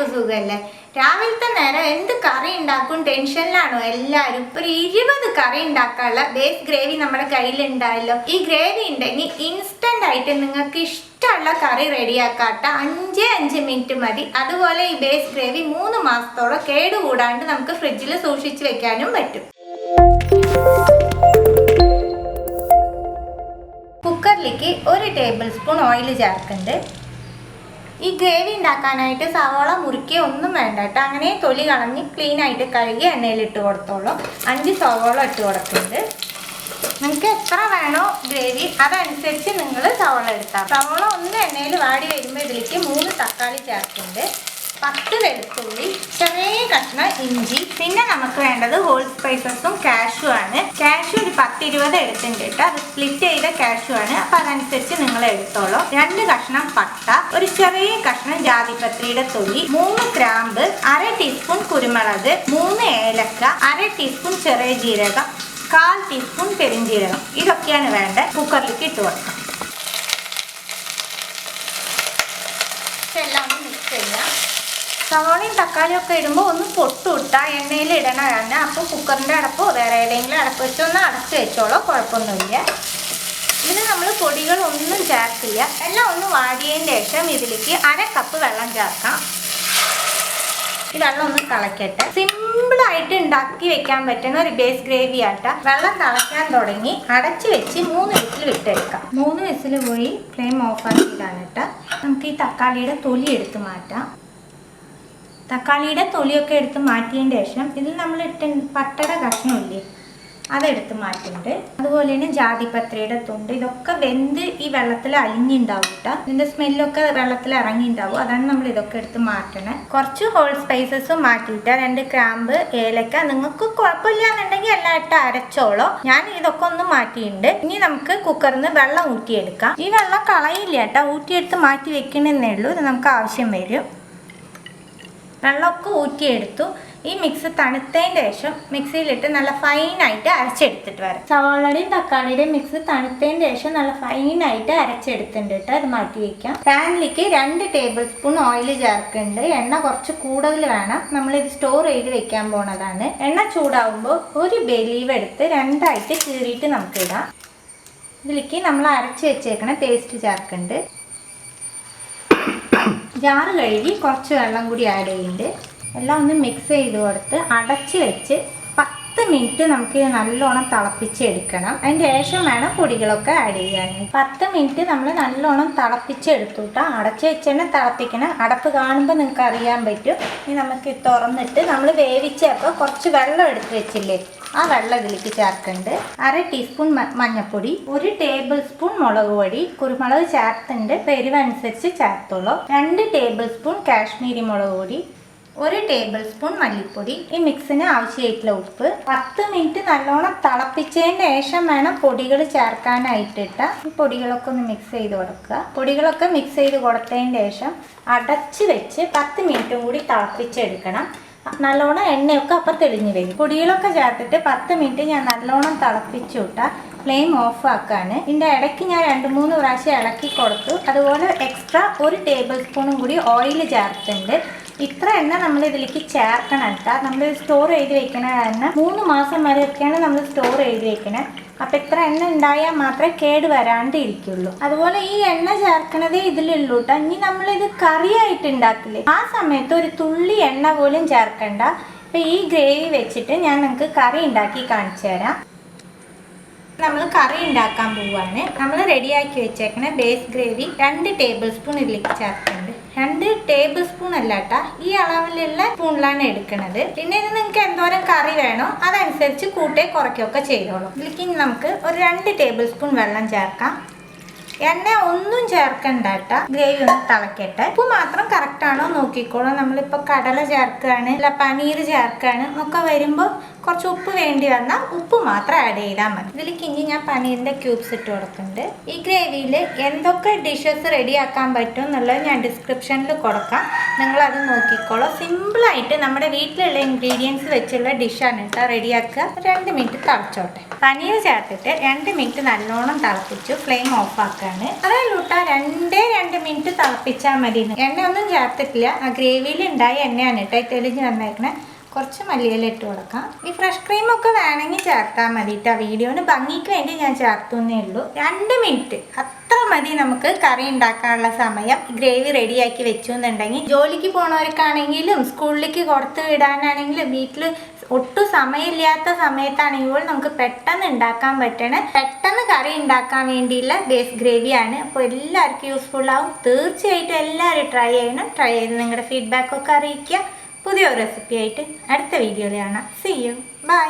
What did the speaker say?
എല്ലാവർക്കും സുഖമല്ലേ രാവിലത്തെ നേരം എന്ത് കറി ഉണ്ടാക്കും? ടെൻഷനിലാണോ എല്ലാവരും ഒരു ഇരുപത് കറി ഉണ്ടാക്കാനുള്ള ബേസ് ഗ്രേവി നമ്മുടെ കയ്യിലുണ്ടായല്ലോ. ഈ ഗ്രേവി ഉണ്ടെങ്കിൽ ഇൻസ്റ്റന്റ് ആയിട്ട് നിങ്ങൾക്ക് ഇഷ്ടമുള്ള കറി റെഡിയാക്കാട്ട. അഞ്ചേ അഞ്ച് മിനിറ്റ് മതി. അതുപോലെ ഈ ബേസ് ഗ്രേവി മൂന്ന് മാസത്തോളം കേടുകൂടാണ്ട് നമുക്ക് ഫ്രിഡ്ജിൽ സൂക്ഷിച്ചു വെക്കാനും പറ്റും. കുക്കറിലേക്ക് ഒരു ടേബിൾ സ്പൂൺ ഓയിൽ ചേർക്കുന്നുണ്ട്. ഈ ഗ്രേവി ഉണ്ടാക്കാനായിട്ട് സവാള മുറുക്കി ഒന്നും വേണ്ട കേട്ടോ. അങ്ങനെ തൊലി കളഞ്ഞ് ക്ലീൻ ആയിട്ട് കഴുകി എണ്ണയിൽ ഇട്ട് കൊടുത്തോളൂ. അഞ്ച് സവാള ഇട്ട് കൊടുക്കുന്നുണ്ട്. നിങ്ങൾക്ക് എത്ര വേണോ ഗ്രേവി അതനുസരിച്ച് നിങ്ങൾ സവാള എടുത്താൽ സവാള ഒന്ന് എണ്ണയിൽ വാടി വരുമ്പോൾ ഇതിലേക്ക് മൂന്ന് തക്കാളി ചേർക്കുന്നുണ്ട്. പത്ത് വെളുത്തുള്ളി ചെറിയ കഷ്ണം ഇഞ്ചി. പിന്നെ നമുക്ക് വേണ്ടത് ഹോൾ സ്പൈസസും കാഷു ആണ്. കാഷു ഇരുപത് കേട്ടോ. അത് സ്പ്ലിറ്റ് ചെയ്ത കാഷു ആണ്. അപ്പൊ അതനുസരിച്ച് നിങ്ങൾ എടുത്തോളൂ. രണ്ട് കഷ്ണം പട്ട ഒരു ചെറിയ കഷ്ണം ജാതിപത്രിയുടെ തൊലി മൂന്ന് ഗ്രാമ്പ് അര ടീസ്പൂൺ കുരുമുളക് മൂന്ന് ഏലക്ക അര ടീസ്പൂൺ ചെറിയ ജീരകം കാൽ ടീസ്പൂൺ പെരിഞ്ജീരകം ഇതൊക്കെയാണ് വേണ്ടത്. കുക്കറിലേക്ക് ഇട്ട് കൊടുക്കാം. എല്ലാം മിക്സ് ചെയ്യാം. സവാളയും തക്കാളിയും ഒക്കെ ഇടുമ്പോൾ ഒന്ന് പൊട്ടുവിട്ട എണ്ണയിൽ ഇടണ. തന്നെ അപ്പോൾ കുക്കറിന്റെ അടപ്പോ വേറെ ഏതെങ്കിലും അടപ്പ് വെച്ചൊന്ന് അടച്ച് വെച്ചോളൂ. കുഴപ്പമൊന്നുമില്ല. ഇതിന് നമ്മൾ പൊടികളൊന്നും ചേർക്കില്ല. എല്ലാം ഒന്ന് വാടിയതിന് ശേഷം ഇതിലേക്ക് അര കപ്പ് വെള്ളം ചേർക്കാം. ഈ വെള്ളം ഒന്ന് തിളക്കട്ടെ. സിമ്പിളായിട്ട് ഉണ്ടാക്കി വെക്കാൻ പറ്റുന്ന ഒരു ബേസ് ഗ്രേവി ആട്ട. വെള്ളം തിളയ്ക്കാൻ തുടങ്ങി അടച്ച് വെച്ച് മൂന്ന് വിസിൽ വിട്ടെടുക്കാം. മൂന്ന് വിസിൽ പോയി ഫ്ലെയിം ഓഫ് ആക്കിയിട്ടാണ് കേട്ടോ നമുക്ക് ഈ തക്കാളിയുടെ തൊലി എടുത്ത് മാറ്റാം. തക്കാളിയുടെ തൊലിയൊക്കെ എടുത്ത് മാറ്റിയതിന് ശേഷം ഇതിൽ നമ്മൾ ഇട്ട പട്ടയുടെ കഷ്ണമില്ലേ അതെടുത്ത് മാറ്റുന്നുണ്ട് അതുപോലെ തന്നെ ജാതിപത്രയുടെ തുണ്ട് ഇതൊക്കെ വെന്ത് ഈ വെള്ളത്തിൽ അലിഞ്ഞുണ്ടാവും കേട്ടോ ഇതിന്റെ സ്മെല്ലൊക്കെ വെള്ളത്തിൽ ഇറങ്ങിണ്ടാവും അതാണ് നമ്മൾ ഇതൊക്കെ എടുത്ത് മാറ്റണേ. കുറച്ച് ഹോൾ സ്പൈസസും മാറ്റിയിട്ട്. രണ്ട് ക്രാമ്പ് ഏലക്ക നിങ്ങൾക്ക് കുഴപ്പമില്ല എന്നുണ്ടെങ്കിൽ എല്ലാം ഇട്ട് അരച്ചോളോ. ഞാൻ ഇതൊക്കെ ഒന്ന് മാറ്റിയിട്ടുണ്ട്. ഇനി നമുക്ക് കുക്കറിൽ നിന്ന് വെള്ളം ഊറ്റിയെടുക്കാം. ഈ വെള്ളം കളയില്ല കേട്ടോ ഊറ്റിയെടുത്ത് മാറ്റി വെക്കണമെന്നേ ഉള്ളൂ. ഇത് നമുക്ക് ആവശ്യം വരും. വെള്ളമൊക്കെ ഊറ്റിയെടുത്തു. ഈ മിക്സ് തണുത്തതിന് ശേഷം മിക്സിയിലിട്ട് നല്ല ഫൈനായിട്ട് അരച്ചെടുത്തിട്ട് വരാം. സവാളയുടെയും തക്കാളിയുടെയും മിക്സ് തണുത്തതിന് ശേഷം നല്ല ഫൈനായിട്ട് അരച്ചെടുത്തിട്ടുണ്ട് കേട്ടോ. അത് മാറ്റി വയ്ക്കാം പാനിലേക്ക് രണ്ട് ടേബിൾ സ്പൂൺ ഓയിൽ ചേർക്കുന്നുണ്ട്. എണ്ണ കുറച്ച് കൂടുതൽ വേണം. നമ്മളിത് സ്റ്റോർ ചെയ്ത് വെക്കാൻ പോണതാണ്. എണ്ണ ചൂടാവുമ്പോൾ ഒരു ബലീവ് എടുത്ത് രണ്ടായിട്ട് കീറിയിട്ട് നമുക്ക് ഇടാം. ഇതിലേക്ക് നമ്മൾ അരച്ച് വെച്ചേക്കണ പേസ്റ്റ് ചേർക്കുന്നുണ്ട്. ജാറ് കഴുകി കുറച്ച് വെള്ളം കൂടി ആഡ് ചെയ്യുന്നുണ്ട്. എല്ലാം ഒന്ന് മിക്സ് ചെയ്ത് കൊടുത്ത് അടച്ച് വെച്ച് പത്ത് മിനിറ്റ് നമുക്ക് നല്ലോണം തിളപ്പിച്ചെടുക്കണം അതിന്റെ ശേഷം വേണം പൊടികളൊക്കെ ആഡ് ചെയ്യാൻ പത്ത് മിനിറ്റ് നമ്മൾ നല്ലോണം തിളപ്പിച്ചെടുത്തു കേട്ടോ അടച്ച് വെച്ച് തന്നെ തിളപ്പിക്കണം. അടപ്പ് കാണുമ്പോൾ നിങ്ങൾക്ക് അറിയാൻ പറ്റും. ഇനി നമുക്ക് തുറന്നിട്ട് നമ്മൾ വേവിച്ചപ്പോൾ കുറച്ച് വെള്ളം എടുത്ത് വെച്ചില്ലേ? ആ വെള്ളം ഇതിലേക്ക് ചേർക്കുന്നുണ്ട് അര ടീസ്പൂൺ മഞ്ഞൾപ്പൊടി ഒരു ടേബിൾ സ്പൂൺ മുളക് പൊടി കുരുമുളക് ചേർത്തുണ്ട് പെരുവനുസരിച്ച് ചേർത്തോളൂ. രണ്ട് ടേബിൾ സ്പൂൺ കാശ്മീരി മുളക് പൊടി ഒരു ടേബിൾ സ്പൂൺ മല്ലിപ്പൊടി. ഈ മിക്സിന് ആവശ്യമായിട്ടുള്ള ഉപ്പ്. പത്ത് മിനിറ്റ് നല്ലോണം തിളപ്പിച്ചതിന് ശേഷം വേണം പൊടികൾ ചേർക്കാനായിട്ടിട്ട് ഈ പൊടികളൊക്കെ ഒന്ന് മിക്സ് ചെയ്ത് കൊടുക്കുക. പൊടികളൊക്കെ മിക്സ് ചെയ്ത് കൊടുത്തതിന് ശേഷം അടച്ച് വെച്ച് പത്ത് മിനിറ്റും കൂടി തിളപ്പിച്ചെടുക്കണം. നല്ലോണം എണ്ണയൊക്കെ അപ്പം തെളിഞ്ഞു വരും. പൊടികളൊക്കെ ചേർത്തിട്ട് പത്ത് മിനിറ്റ് ഞാൻ നല്ലോണം തിളപ്പിച്ചു വിട്ടാൽ ഫ്ലെയിം ഓഫ് ആക്കാണ്. ഇതിന്റെ ഇടയ്ക്ക് ഞാൻ രണ്ട് മൂന്ന് പ്രാവശ്യം ഇളക്കി കൊടുത്തു. അതുപോലെ എക്സ്ട്രാ ഒരു ടേബിൾ സ്പൂണും കൂടി ഓയിൽ ചേർത്തിട്ടുണ്ട്. ഇത്ര എണ്ണ നമ്മൾ ഇതിലേക്ക് ചേർക്കണം കേട്ടോ. നമ്മൾ സ്റ്റോർ ചെയ്ത് വെക്കണ കാരണം മൂന്ന് മാസം വരെയൊക്കെയാണ് നമ്മൾ സ്റ്റോർ ചെയ്ത് വെക്കണേ. അപ്പം ഇത്ര എണ്ണ ഉണ്ടായാൽ മാത്രമേ കേട് വരാണ്ട് ഇരിക്കുള്ളൂ. അതുപോലെ ഈ എണ്ണ ചേർക്കണതേ ഇതിലുള്ളൂ കേട്ടോ. ഇനി നമ്മളിത് കറിയായിട്ട് ഉണ്ടാക്കില്ലേ? ആ സമയത്ത് ഒരു തുള്ളി എണ്ണ പോലും ചേർക്കണ്ട. അപ്പം ഈ ഗ്രേവി വെച്ചിട്ട് ഞാൻ നിങ്ങൾക്ക് കറി ഉണ്ടാക്കി കാണിച്ചു തരാം. നമ്മൾ കറി ഉണ്ടാക്കാൻ പോവാണ്. നമ്മൾ റെഡിയാക്കി വെച്ചേക്കണ ബേസ് ഗ്രേവി രണ്ട് ടേബിൾ സ്പൂൺ ഇതിലേക്ക് ചേർക്കുന്നുണ്ട് രണ്ട് ടേബിൾ സ്പൂൺ അല്ല കേട്ടാ ഈ അളവിലുള്ള സ്പൂണിലാണ് എടുക്കുന്നത് പിന്നെ ഇത് നിങ്ങൾക്ക് എന്തോരം കറി വേണോ അതനുസരിച്ച് കൂട്ടേ കുറയ്ക്കുകയൊക്കെ ചെയ്തോളൂ. ഇതിലേക്ക് നമുക്ക് ഒരു രണ്ട് ടേബിൾ സ്പൂൺ വെള്ളം ചേർക്കാം. എണ്ണ ഒന്നും ചേർക്കണ്ട കേട്ടാ ഗ്രേവി ഒന്ന് തിളക്കട്ടെ. ഉപ്പ് മാത്രം കറക്റ്റ് ആണോ നോക്കിക്കോളൂ. നമ്മളിപ്പോ കടല ചേർക്കുകയാണ് അല്ല പനീർ ചേർക്കുകയാണ്. ഒക്കെ വരുമ്പോൾ കുറച്ച് ഉപ്പ് വേണ്ടി വന്നാൽ ഉപ്പ് മാത്രം ആഡ് ചെയ്താൽ മതി. ഇതിലേക്ക് ഇനി ഞാൻ പനീറിന്റെ ക്യൂബ്സ് ഇട്ട് കൊടുക്കുന്നുണ്ട്. ഈ ഗ്രേവിയിൽ എന്തൊക്കെ ഡിഷസ് റെഡിയാക്കാൻ പറ്റും എന്നുള്ളത് ഞാൻ ഡിസ്ക്രിപ്ഷനിൽ കൊടുക്കാം. നിങ്ങളത് നോക്കിക്കോളൂ. സിമ്പിളായിട്ട് നമ്മുടെ വീട്ടിലുള്ള ഇൻഗ്രീഡിയൻസ് വെച്ചുള്ള ഡിഷാണ് കേട്ടോ റെഡിയാക്കുക രണ്ട് മിനിറ്റ് തളച്ചോട്ടെ. പനീർ ചേർത്തിട്ട് രണ്ട് മിനിറ്റ് നല്ലോണം തിളപ്പിച്ചു. ഫ്ലെയിം ഓഫ് ആക്കാണ് അതേ ലൂട്ട രണ്ടേ രണ്ട് മിനിറ്റ് തിളപ്പിച്ചാൽ മതി എണ്ണ ഒന്നും ചേർത്തിട്ടില്ല. ആ ഗ്രേവിയിൽ ഉണ്ടായ എണ്ണയാണ് കേട്ടോ. തെളിഞ്ഞ് വന്നേക്കണേ. കുറച്ച് മല്ലിയില ഇട്ട് കൊടുക്കാം. ഈ ഫ്രഷ് ക്രീമൊക്കെ വേണമെങ്കിൽ ചേർത്താൽ മതി കേട്ടോ വീഡിയോന് ഭംഗിക്ക് വേണ്ടി ഞാൻ ചേർത്തുന്നേ ഉള്ളൂ. രണ്ട് മിനിറ്റ് അത്ര മതി നമുക്ക് കറി ഉണ്ടാക്കാനുള്ള സമയം. ഗ്രേവി റെഡിയാക്കി വെച്ചു എന്നുണ്ടെങ്കിൽ ജോലിക്ക് പോണവർക്കാണെങ്കിലും സ്കൂളിലേക്ക് കുറത്ത് വിടാനാണെങ്കിലും വീട്ടിൽ ഒട്ടും സമയമില്ലാത്ത സമയത്താണെങ്കിൽ നമുക്ക് പെട്ടെന്ന് ഉണ്ടാക്കാൻ പറ്റണ പെട്ടെന്ന് കറി ഉണ്ടാക്കാൻ വേണ്ടിയുള്ള ബേസ് ഗ്രേവിയാണ് അപ്പോൾ എല്ലാവർക്കും യൂസ്ഫുൾ ആവും. തീർച്ചയായിട്ടും എല്ലാവരും ട്രൈ ചെയ്യണം. ട്രൈ ചെയ്ത് നിങ്ങളുടെ ഫീഡ്ബാക്കൊക്കെ അറിയിക്കുക. പുതിയൊരു റെസിപ്പിയായിട്ട് അടുത്ത വീഡിയോയിൽ കാണാം. C U by